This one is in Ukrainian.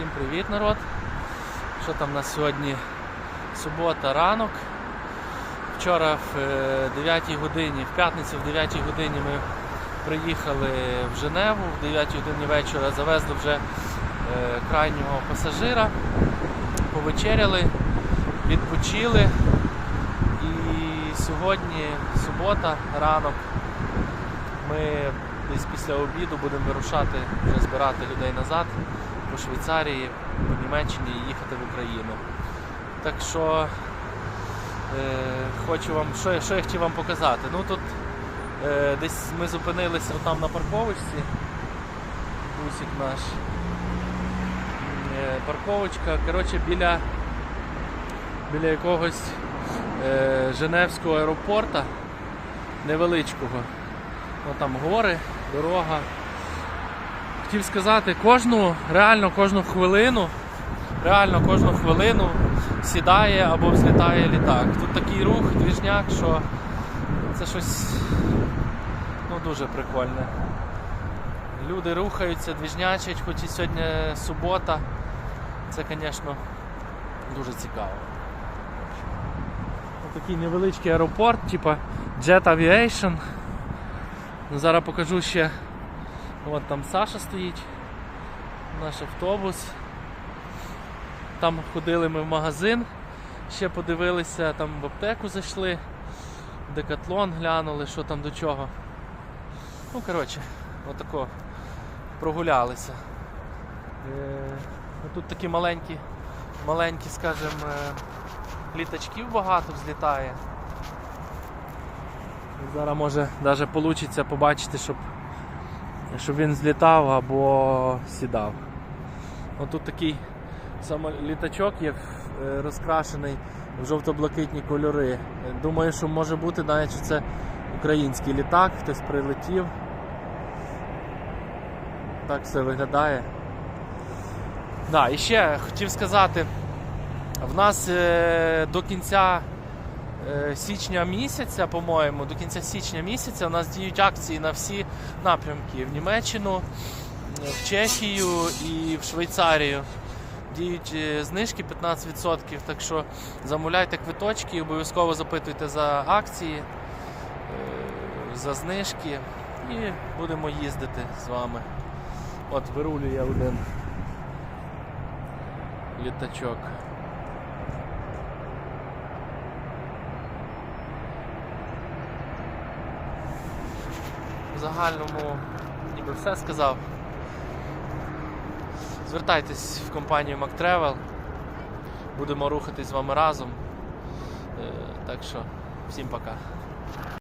Всім привіт, народ. Що там на сьогодні? Субота, ранок. Вчора в е, 9 годині, в п'ятницю в 9 годині ми приїхали в Женеву, в 9 годині вечора завезли вже е, крайнього пасажира, повечеряли, відпочили. І сьогодні субота, ранок. Ми десь після обіду будемо вирушати, вже збирати людей назад по Швейцарії, по Німеччині і їхати в Україну. Так що е, хочу вам, що, я- що я хотів вам показати. Ну тут е, десь ми зупинилися там на парковочці. Бусик наш. Е, парковочка, коротше, біля, біля якогось е, Женевського аеропорта невеличкого. Ну, там гори, дорога. Хотів сказати, кожну, реально кожну хвилину, реально кожну хвилину сідає або взлітає літак. Тут такий рух, двіжняк, що це щось ну, дуже прикольне. Люди рухаються, двіжнячать, хоч і сьогодні субота. Це, звісно, дуже цікаво. Такий невеличкий аеропорт, типа Jet Aviation. Ну, Зараз покажу ще. От там Саша стоїть, наш автобус. Там ходили ми в магазин, ще подивилися, там в аптеку зайшли, декатлон глянули, що там до чого. Ну, коротше, отако прогулялися. Е, тут такі маленькі, маленькі, скажімо, е, літачків багато взлітає. Зараз може навіть вийде побачити, щоб, щоб він злітав або сідав. Отут такий саме літачок є е, розкрашений в жовто-блакитні кольори. Думаю, що може бути навіть що це український літак, хтось прилетів. Так все виглядає. Да, і ще хотів сказати, в нас е, до кінця січня місяця, по-моєму, до кінця січня місяця у нас діють акції на всі напрямки в Німеччину, в Чехію і в Швейцарію. Діють е, знижки 15%, так що замовляйте квиточки, обов'язково запитуйте за акції, е, за знижки і будемо їздити з вами. От вирулює один літачок. Загальному ніби все сказав. Звертайтесь в компанію MacTravel. Будемо рухатись з вами разом. Е, Так що всім пока.